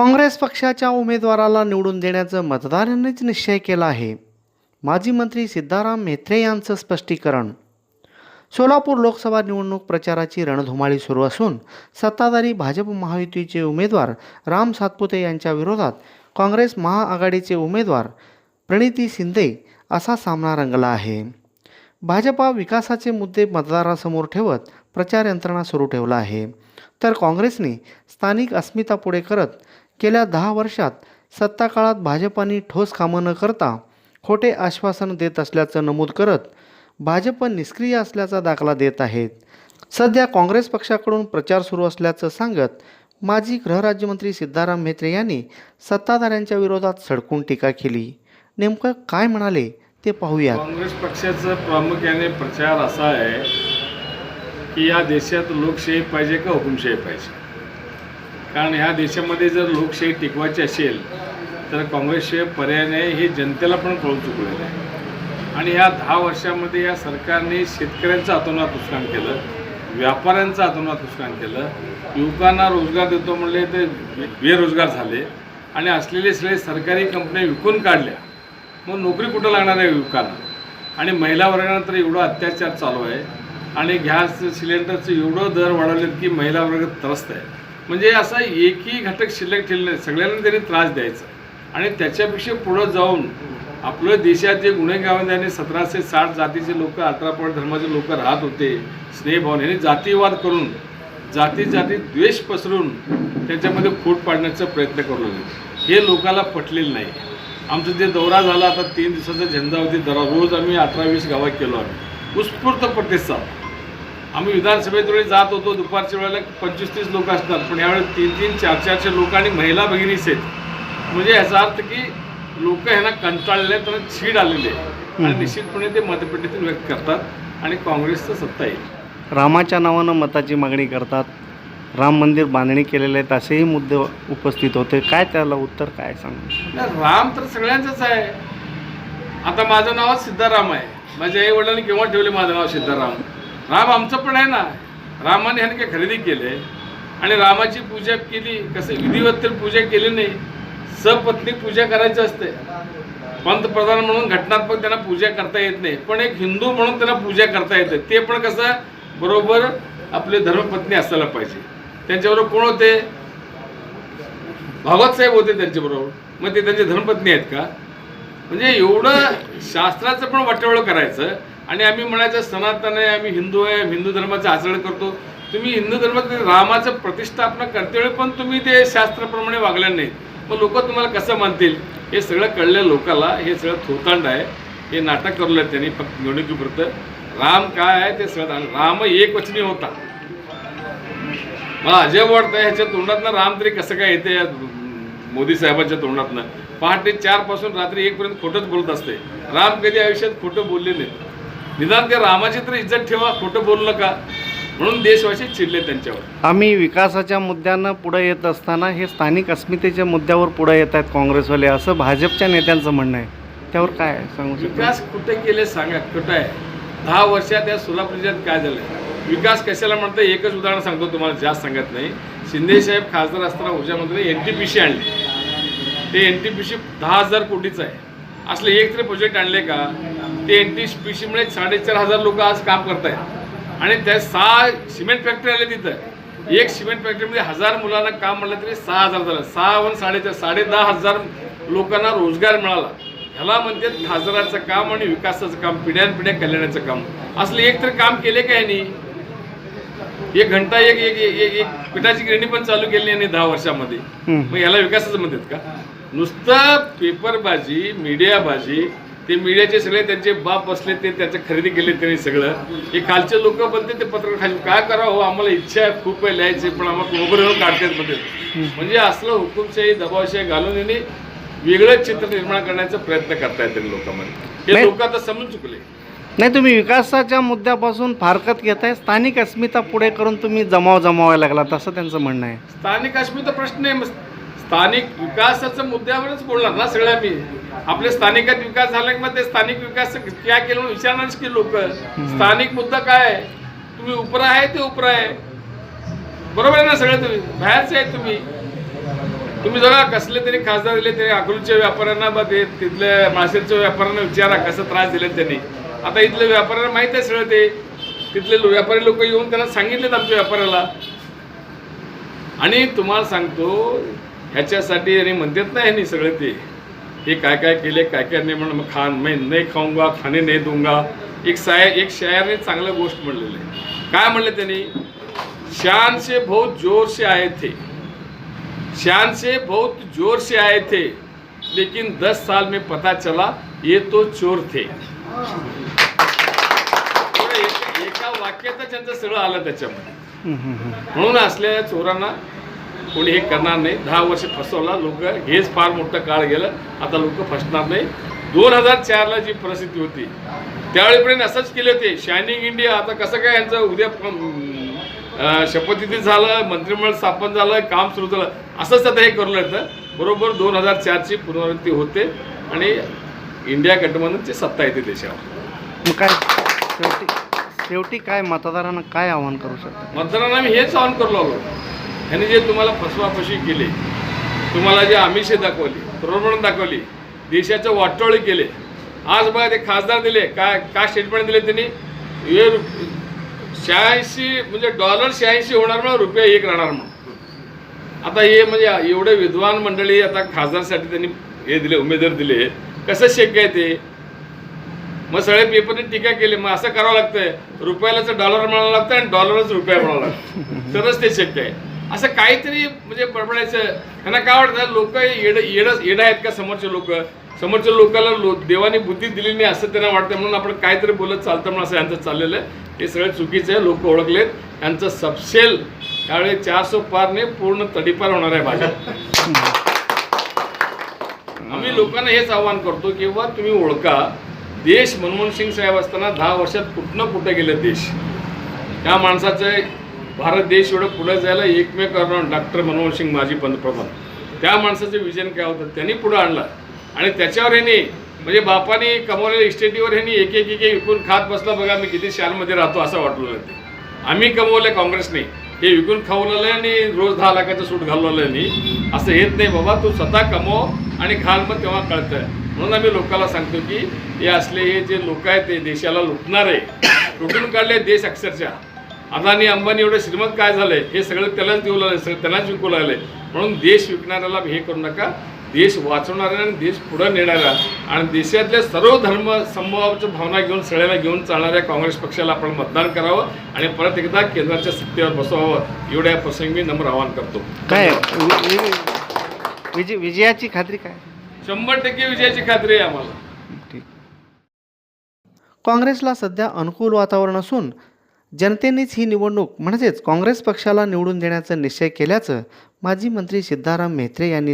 काँग्रेस पक्षाच्या उमेदवाराला निवडून देण्याचं मतदारांनीच निश्चय केला आहे. माजी मंत्री सिद्धाराम म्हेत्रे यांचं स्पष्टीकरण. सोलापूर लोकसभा निवडणूक प्रचाराची रणधुमाळी सुरू असून सत्ताधारी भाजप महायुतीचे उमेदवार राम सातपुते यांच्या विरोधात काँग्रेस महाआघाडीचे उमेदवार प्रणिती शिंदे असा सामना रंगला आहे. भाजपा विकासाचे मुद्दे मतदारासमोर ठेवत प्रचार यंत्रणा सुरू ठेवला आहे. तर काँग्रेसने स्थानिक अस्मिता पुढे करत गेल्या दहा वर्षात सत्ता काळात भाजपाने ठोस कामं न करता खोटे आश्वासन देत असल्याचं नमूद करत भाजप निष्क्रिय असल्याचा दाखला देत आहेत. सध्या काँग्रेस पक्षाकडून प्रचार सुरू असल्याचं सांगत माजी गृहराज्यमंत्री सिद्धाराम म्हेत्रे यांनी सत्ताधाऱ्यांच्या विरोधात सडकून टीका केली. नेमकं काय म्हणाले ते पाहूया काँग्रेस पक्षाचं प्रामुख्याने प्रचार असा आहे की या देशात लोकशाही पाहिजे का हुकुमशाही पाहिजे? कारण ह्या देशामध्ये जर लोकशाही टिकवायची असेल तर काँग्रेसशिवाय पर्याय नाही हे जनतेला पण कळून चुकलेलं आहे. आणि ह्या दहा वर्षामध्ये या सरकारने शेतकऱ्यांचं अतोनात नुकसान केलं व्यापाऱ्यांचं अतोनात नुकसान केलं युवकांना रोजगार देतो म्हणले ते बेरोजगार झाले आणि असलेले सगळे सरकारी कंपन्या विकून काढल्या. मग नोकरी कुठं लागणार आहे युवकांना? आणि महिला वर्गानं तर एवढा अत्याचार चालू आहे आणि गॅस सिलेंडरचं एवढं दर वाढवलेत की महिला वर्ग त्रस्त आहे. म्हणजे असा एकही घटक शिल्लक ठेवले सगळ्यांना त्यांनी त्रास द्यायचा. आणि त्याच्यापेक्षा पुढं जाऊन आपलं देशात जे गुन्हेगावांनी आणि सतराशे साठ जातीचे लोक अठरा पॉईंट धर्माचे लोक राहत होते स्नेहभावन यांनी जातीवाद करून जाती जाती द्वेष पसरून त्याच्यामध्ये फूट पाडण्याचा प्रयत्न करू लागले. हे लोकाला पटलेलं नाही. आमचा जे दौरा झाला आता तीन दिवसाचा झंझावती दौरा रोज आम्ही अठरा वीस गावात केलो आम्ही. उत्स्फूर्त प्रतिसाद. आम्ही विधानसभेत वेळी जात होतो. दुपारच्या वेळेला पंचवीस तीस लोक असतात. पण यावेळेस तीन तीन चार चारशे लोक आणि महिला भगिनीच आहेत. म्हणजे याचा अर्थ की लोक ह्यांना कंटाळलेले आहेत, त्यांना छीड आलेली आहे आणि निश्चितपणे ते मतपेटीतून व्यक्त करतात आणि काँग्रेसचं सत्ता येईल. रामाच्या नावानं मताची मागणी करतात. राम मंदिर बांधणी केलेले आहेत असेही मुद्दे उपस्थित होते. काय त्याला उत्तर काय सांगू? राम तर सगळ्यांचंच आहे. आता माझं नाव सिद्धाराम आहे. माझ्या आई वडिलांनी केव्हा ठेवले माझं नाव सिद्धाराम? राम आमचं पण आहे ना. रामाने ह्याने काही खरेदी केले. आणि रामाची पूजा केली. कसं विधिवत पूजा केली नाही. सपत्नी पूजा करायची असते. पंतप्रधान म्हणून घटनात्मक त्यांना पूजा करता येत नाही. पण एक हिंदू म्हणून त्यांना पूजा करता येते. ते पण कसं? बरोबर आपले धर्मपत्नी असायला पाहिजे. त्यांच्याबरोबर कोण होते? भागवत साहेब होते त्यांच्याबरोबर. मग ते त्यांचे धर्मपत्नी आहेत का? म्हणजे एवढं शास्त्राचं पण वाटोळ करायचं. आणि आम्ही म्हणायचं सनातन आहे आम्ही हिंदू आहे हिंदू धर्माचं आचरण करतो. तुम्ही हिंदू धर्मात रामाचं प्रतिष्ठापना करतेवेळी पण तुम्ही ते शास्त्राप्रमाणे वागल्या नाहीत. मग लोक तुम्हाला कसं मानतील? हे सगळं कळलं लोकाला हे सगळं थोतांड आहे. हे नाटक करलं त्यांनी फक्त निवडणुकीपुरतं राम काय आहे ते सगळं आणि राम एक वचनी होता. मला अजब वाटतं ह्याच्या तोंडातनं राम तरी कसं काय येते या मोदी साहेबांच्या तोंडातनं? पहाटे चारपासून रात्री एकपर्यंत खोटंच बोलत असते. राम कधी आयुष्यात खोटं बोलले नाहीत. निदान त्या रामाची तर इज्जत ठेवा खोटं बोलू नका. म्हणून देशवासी चिडले त्यांच्यावर. आम्ही विकासाच्या मुद्द्यांना पुढे येत असताना हे स्थानिक अस्मितेच्या मुद्द्यावर पुढे येत आहेत काँग्रेसवाले असं भाजपच्या नेत्यांचं म्हणणं आहे. त्यावर काय? सांगू विकास कुठे केले सांगा कुठं आहे. दहा वर्षात या सोलापूर जिल्ह्यात काय झालं? विकास कशाला म्हणतं एकच उदाहरण सांगतो तुम्हाला जास्त सांगत नाही. शिंदे साहेब खासदार असताना ऊर्जामंत्री एन टी पी सी आणली. ते एन टी पी सी दहा हजार कोटीचं आहे. असले एक तरी प्रोजेक्ट आणले का? ते एन टी पी सीमुळे साडेचार हजार लोक आज काम करत आहेत आणि त्या सहा सिमेंट फॅक्टरी आले तिथं. एक सिमेंट फॅक्टरीमध्ये हजार मुलांना काम म्हणलं तरी सहा हजार झालं. सहा वन साडेचार साडे दहा हजार लोकांना रोजगार मिळाला. ह्याला म्हणतात खासदाराचं काम आणि विकासाचं काम पिढ्यानपिढ्या कल्याणाचं काम. असलं एक तरी काम केले का यांनी? एक घंटा एक एक एक एक- पिठाची गिरणी पण चालू केली यांनी दहा वर्षामध्ये. मग याला विकासाचं म्हणतात का? नुसतं पेपरबाजी मीडियाबाजी ते मीडियाचे सगळे त्यांचे बाप बसले ते त्याचं खरेदी केले त्यांनी सगळं. हे खालचे लोक बनते ते पत्र खाली काय करावं हो आम्हाला इच्छा आहे खूप आहे लिहायची पण आम्हाला मोबाईल येऊन काढतात मध्ये म्हणजे असलं हुकुमशाही दबावशाही घालून यांनी वेगळं चित्र निर्माण करण्याचा प्रयत्न करतायत त्यांनी लोकांमध्ये. हे. लोक आता समजून चुकले. नाही तुम्ही विकासाच्या मुद्द्यापासून फारकत घेताय. स्थानिक अस्मिता पुढे करून तुम्ही जमाव जमावायला लागला असं त्यांचं म्हणणं आहे. स्थानिक अस्मिता प्रश्न आहे स्थानिक विकासाच्या मुद्द्यावरच बोलणार ना सगळ्या मी. आपल्या स्थानिकात विकास झाला की मग ते स्थानिक विकास काय केलं म्हणून विचारणारच की लोक. स्थानिक मुद्दा काय आहे? तुम्ही उपरा आहे ते उपरा आहे. बरोबर आहे ना सगळं तुम्ही? बाहेरचे आहे तुम्ही. तुम्ही जरा कसले तरी खासदार दिले तरी अकलूजच्या व्यापाऱ्यांना बा ते तिथल्या मासेरच्या व्यापाऱ्यांना विचारा कसं त्रास दिले त्यांनी. आता इथल्या व्यापाऱ्यांना माहीत आहे सगळं ते. तिथले व्यापारी लोक येऊन त्यांना सांगितलेत आमच्या व्यापाऱ्याला. आणि तुम्हाला सांगतो ह्याच्यासाठी आणि म्हणतात ना ह्यांनी सगळं ते हे काय काय केले काय काय नाही म्हणून खा मैं नाही खाऊंगा खाणे नाही दूंगा एक साय एक शायरने चांगलं गोष्ट म्हणलेलं आहे. काय म्हणले त्यांनी? शान से बहुत जोर से आए थे शान से बहुत जोर से आए थे लेकिन दस साल में पता चला ये तो चोर थे. एक- वाक्यातच त्यांचं सगळं आलं त्याच्यामध्ये. म्हणून असलेल्या चोरांना कोणी हे करणार नाही. दहा वर्ष फसवला. लोक हेच फार मोठं काळ गेलं. आता लोक फसणार नाही. दोन हजार चारला जी परिस्थिती होती त्यावेळेपर्यंत असंच केले होते शायनिंग इंडिया आता कसं काय यांचं उद्या शपथविधी झालं मंत्रिमंडळ स्थापन झालं काम सुरू झालं. असंच आता हे करू येतं बरोबर दोन हजार चारची पुनरावृत्ती होते आणि इंडिया गठबंधनची सत्ता येते देशावर. मग काय? शेवटी शेवटी काय मतदारांना काय आव्हान करू शकतात? मतदारांना आम्ही हेच ऑन करू लागलो. ह्याने जे तुम्हाला फसवाफशी केली तुम्हाला जे आमिषे दाखवली प्रलोभन दाखवली देशाचं वाटोळे केले आज बघा ते खासदार दिले काय काय स्टेटमेंट दिले त्यांनी? हे शहाऐंशी म्हणजे डॉलर शहाऐंशी होणार म्हणून रुपये एक राहणार म्हणून. आता हे म्हणजे एवढे विद्वान मंडळी आता खासदारसाठी त्यांनी हे दिले उमेदवार दिले. कसं शक्य आहे ते? मग सगळे पेपरने टीका केली मग असं करावं लागतंय. रुपयालाच डॉलर म्हणावं लागतं आणि डॉलरच रुपया म्हणावं लागतं तरच ते शक्य आहे. असं काहीतरी म्हणजे बडबडायचं. त्यांना काय वाटतं लोक येड येड येड आहेत का समोरचे लोक? समोरच्या लोकांना लो देवाने बुद्धी दिली नाही असं त्यांना वाटतं म्हणून आपण काहीतरी बोलत चालतं म्हणून असं यांचं चाललेलं आहे. हे सगळं चुकीचं आहे. लोक ओळखलेत. यांचं सबसेल त्यावेळी चारशे पारने पूर्ण तडीपार होणार आहे भाजप. आम्ही लोकांना हेच आवाहन करतो की तुम्ही ओळखा. देश मनमोहन सिंग साहेब असताना दहा वर्षात कुठनं कुठं गेलं देश? त्या माणसाचं भारत देश एवढं पुढे जायला एकमेव कारण डॉक्टर मनमोहन सिंग माजी पंतप्रधान. त्या माणसाचं विजन काय होतं? त्यांनी पुढं आणलं. आणि त्याच्यावर ह्यांनी म्हणजे बापाने कमवलेल्या इस्टेटीवर ह्यांनी एक एक एक विकून खात बसला बघा मी किती शालमध्ये राहतो असं वाटलं ते. आम्ही कमवलं काँग्रेसने. हे विकून खावलेलं आहे आणि रोज दहा लाखाचं सूट घालवलं नाही असं येत नाही बाबा तू स्वतः कमव आणि घाल मग तेव्हा कळतं म्हणून आम्ही लोकांना सांगतो की हे असले हे जे लोक आहेत ते देशाला लुटणार आहे लुटून काढले देश अक्षरशः. अदानी अंबानी एवढे श्रीमंत काय झाले? हे सगळं त्यालाच देऊ लागले सगळं त्यालाच विकू लागले. म्हणून देश विकणाऱ्याला हे करू नका. देश वाचवणाऱ्या आणि देश पुढं नेणाऱ्या आणि देशातल्या सर्व धर्म समभावाच्या भावना घेऊन सगळ्याला घेऊन चालणाऱ्या काँग्रेस पक्षाला आपण मतदान करावं आणि परत एकदा केंद्राच्या सत्तेवर बसवावं एवढ्या प्रसंगी मी नम्र आवाहन करतो. काय? विजय विजयाची खात्री काय? शंभर टक्के विजयाची खात्री आहे आम्हाला. काँग्रेसला सध्या अनुकूल वातावरण असून जनतेनेच ही निवडणूक म्हणजेच काँग्रेस पक्षाला निवडून देण्याचा निश्चय केल्याचं माजी मंत्री सिद्धाराम म्हेत्रे यांनी